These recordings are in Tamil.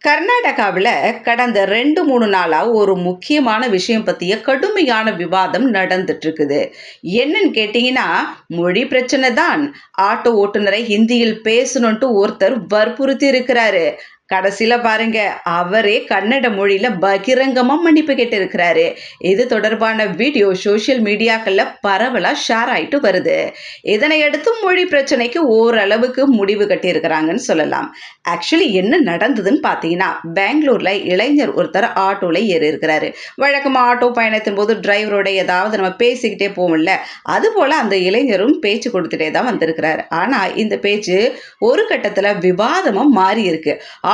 கர்நாடகாவில் கடந்த ரெண்டு மூணு நாளாக ஒரு முக்கியமான விஷயம் பற்றிய கடுமையான விவாதம் நடந்துட்டு இருக்குது என்னன்னு கேட்டிங்கன்னா மொழி பிரச்சனை தான். ஆட்டோ ஓட்டுநரை ஹிந்தியில் பேசணுன்ட்டு ஒருத்தர் வற்புறுத்தி இருக்கிறாரு கடைசியில் பாருங்க அவரே கன்னட மொழியில் பகிரங்கமாக மன்னிப்பு கேட்டிருக்கிறாரு. இது தொடர்பான வீடியோ சோஷியல் மீடியாக்களில் பரவலாக ஷேர் ஆயிட்டு வருது. இதனை அடுத்து மொழி பிரச்சனைக்கு ஓரளவுக்கு முடிவு கட்டியிருக்கிறாங்கன்னு சொல்லலாம். ஆக்சுவலி என்ன நடந்ததுன்னு பார்த்தீங்கன்னா பெங்களூரில் இளைஞர் ஒருத்தர் ஆட்டோல ஏறி இருக்கிறாரு. வழக்கமாக ஆட்டோ பயணத்தின் போது டிரைவரோட ஏதாவது நம்ம பேசிக்கிட்டே போவோம்ல அது போல அந்த இளைஞரும் பேச்சு கொடுத்துட்டே தான் வந்திருக்கிறாரு. ஆனால் இந்த பேச்சு ஒரு கட்டத்தில் விவாதமாக மாறி இருக்கு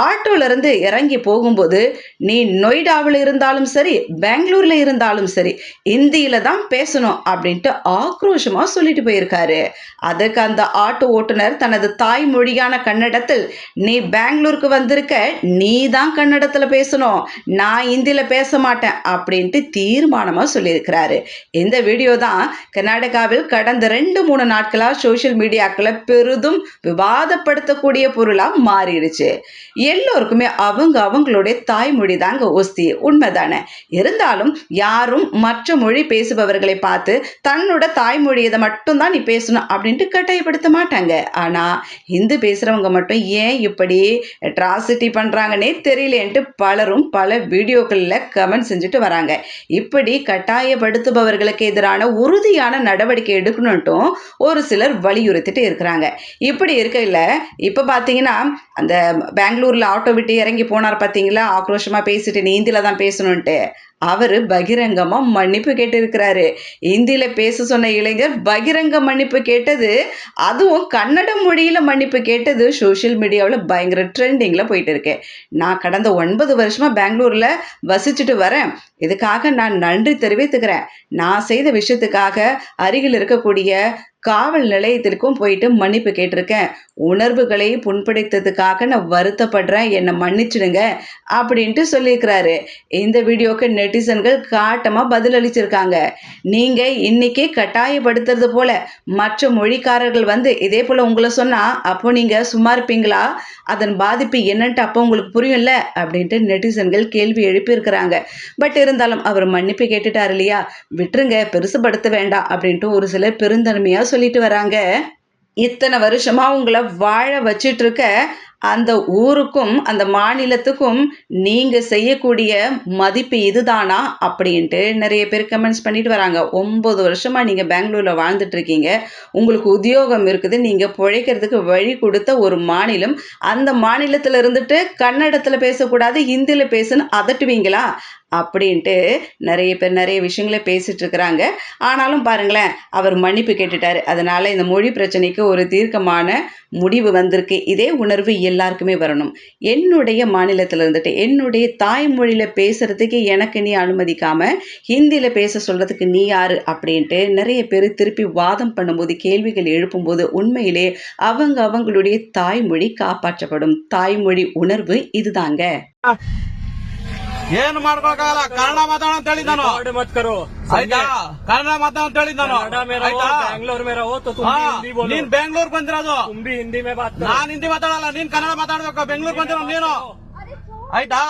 ஆட்டோல இருந்து இறங்கி போகும்போது நீ நொய்டாவில் இருந்தாலும் சரி பெங்களூர்ல இருந்தாலும் சரி இந்தியில தான் பேசணும் அப்படின்ட்டு ஆக்ரோஷமா சொல்லிட்டு போயிருக்காரு. அதுக்கு அந்த ஆட்டோ ஓட்டுநர் தனது தாய்மொழியான கன்னடத்தில் நீ பெங்களூருக்கு வந்திருக்க நீ தான் கன்னடத்துல பேசணும் நான் இந்தியில பேச மாட்டேன் அப்படின்ட்டு தீர்மானமா சொல்லியிருக்கிறாரு. இந்த வீடியோ தான் கர்நாடகாவில் கடந்த ரெண்டு மூணு நாட்களா சோஷியல் மீடியாக்களை பெரிதும் விவாதப்படுத்தக்கூடிய பொருளா மாறிடுச்சு. எல்லோருக்குமே அவங்க அவங்களுடைய தாய்மொழி தாங்க ஒஸ்தி உண்மைதானே? இருந்தாலும் யாரும் மற்ற மொழி பேசுபவர்களை பார்த்து தன்னோட தாய்மொழியை மட்டும்தான் நீ பேசணும் அப்படின்ட்டு கட்டாயப்படுத்த மாட்டாங்க. ஆனால் ஹிந்து பேசுகிறவங்க மட்டும் ஏன் இப்படி அட்ராசிட்டி பண்ணுறாங்கன்னே தெரியலேன்ட்டு பலரும் பல வீடியோக்களில் கமெண்ட் செஞ்சுட்டு வராங்க. இப்படி கட்டாயப்படுத்துபவர்களுக்கு எதிரான உறுதியான நடவடிக்கை எடுக்கணுன்ட்டும் ஒரு சிலர் வலியுறுத்திட்டு இருக்கிறாங்க. இப்படி இருக்கையில் இப்போ பார்த்தீங்கன்னா அந்த பெங்களூரில் ஆட்டோ விட்டு இறங்கி போனார் பார்த்தீங்களா ஆக்ரோஷமாக பேசிட்டு நீந்தில தான் பேசணுன்ட்டு அவர் பகிரங்கமாக மன்னிப்பு கேட்டிருக்கிறாரு. இந்தியில் பேச சொன்ன இளைஞர் பகிரங்க மன்னிப்பு கேட்டது அதுவும் கன்னட மொழியில் மன்னிப்பு கேட்டது சோஷியல் மீடியாவில் பயங்கர ட்ரெண்டிங்கில் போயிட்டு இருக்கு நான் கடந்த ஒன்பது வருஷமாக பெங்களூரில் வசிச்சுட்டு வரேன். இதுக்காக நான் நன்றி தெரிவித்துக்கிறேன். நான் செய்த விஷயத்துக்காக அருகில் இருக்கக்கூடிய காவல் நிலையத்திற்கும் போயிட்டு மன்னிப்பு கேட்டிருக்கேன். உணர்வுகளை புண்படுத்ததுக்காக நான் வருத்தப்படுறேன். என்னை மன்னிச்சிடுங்க அப்படின்ட்டு சொல்லியிருக்கிறாரு. இந்த வீடியோக்கு நெட்டிசன்கள் காட்டமாக பதிலளிச்சிருக்காங்க. நீங்கள் இன்னைக்கு கட்டாயப்படுத்துறது போல மற்ற மொழிக்காரர்கள் வந்து இதே போல் உங்களை சொன்னால் அப்போ நீங்கள் சும்மா இருப்பீங்களா? அதன் பாதிப்பு என்னன்ட்டு அப்போ உங்களுக்கு புரியும்ல? அப்படின்ட்டு நெட்டிசன்கள் கேள்வி எழுப்பியிருக்கிறாங்க. பட் இருந்தாலும் அவர் மன்னிப்பு கேட்டுட்டார் இல்லையா? விட்டுருங்க பெருசுபடுத்த வேண்டாம் அப்படின்ட்டு ஒரு சிலர் பெருந்தன்மையாக சொல்லிட்டு வராங்க. இத்தனை வருஷமா உங்களை வாழ வச்சிட்டு இருக்க அந்த ஊருக்கும் அந்த மாநிலத்துக்கும் நீங்கள் செய்யக்கூடிய மதிப்பு இதுதானா அப்படின்ட்டு நிறைய பேர் கமெண்ட்ஸ் பண்ணிட்டு வராங்க. ஒம்பது வருஷமாக நீங்கள் பெங்களூரில் வாழ்ந்துட்டு இருக்கீங்க உங்களுக்கு உத்தியோகம் இருக்குது. நீங்கள் பிழைக்கிறதுக்கு வழி கொடுத்த ஒரு மாநிலம். அந்த மாநிலத்தில் இருந்துட்டு கன்னடத்தில் பேசக்கூடாது ஹிந்தியில் பேசுன்னு அதட்டுவீங்களா? அப்படின்ட்டு நிறைய பேர் நிறைய விஷயங்களை பேசிட்டு இருக்கிறாங்க ஆனாலும் பாருங்களேன் அவர் மன்னிப்பு கேட்டுட்டார். அதனால இந்த மொழி பிரச்சனைக்கு ஒரு தீர்க்கமான முடிவு வந்திருக்கு. இதே உணர்வு எல்லாருக்குமே வரணும். என்னுடைய மாநிலத்தில் இருந்துட்டு என்னுடைய தாய்மொழியில் பேசுறதுக்கு எனக்கு நீ அனுமதிக்காம ஹிந்தியில் பேச சொல்றதுக்கு நீ யாரு அப்படின்ட்டு நிறைய பேர் திருப்பி வாதம் பண்ணும்போது கேள்விகள் எழுப்பும்போது உண்மையிலே அவங்க அவங்களுடைய தாய்மொழி காப்பாற்றப்படும். தாய்மொழி உணர்வு இதுதாங்க. ಏನ್ ಮಾಡ್ಕೊಳಕಾಗಲ್ಲ ಕನ್ನಡ ಮಾತಾಡ ಅಂತ ಹೇಳಿದ್ದಾನು. ಮತ್ಕರು ಆಯ್ತಾ? ಕನ್ನಡ ಮಾತಾಡ ಅಂತ ಹೇಳಿದ್ದಾನು. ಮೇರ ನೀನ್ ಬೆಂಗ್ಳೂರ್ ಬಂದಿರೋದು. ತುಂಬಿ ಹಿಂದಿ ಮೇ ನಾನ್ ಹಿಂದಿ ಮಾತಾಡಲ್ಲ ನೀನ್ ಕನ್ನಡ ಮಾತಾಡ್ಬೇಕು. ಬೆಂಗ್ಳೂರ್ ಬಂದಿರೋ ನೀನು. ಆಯ್ತಾ?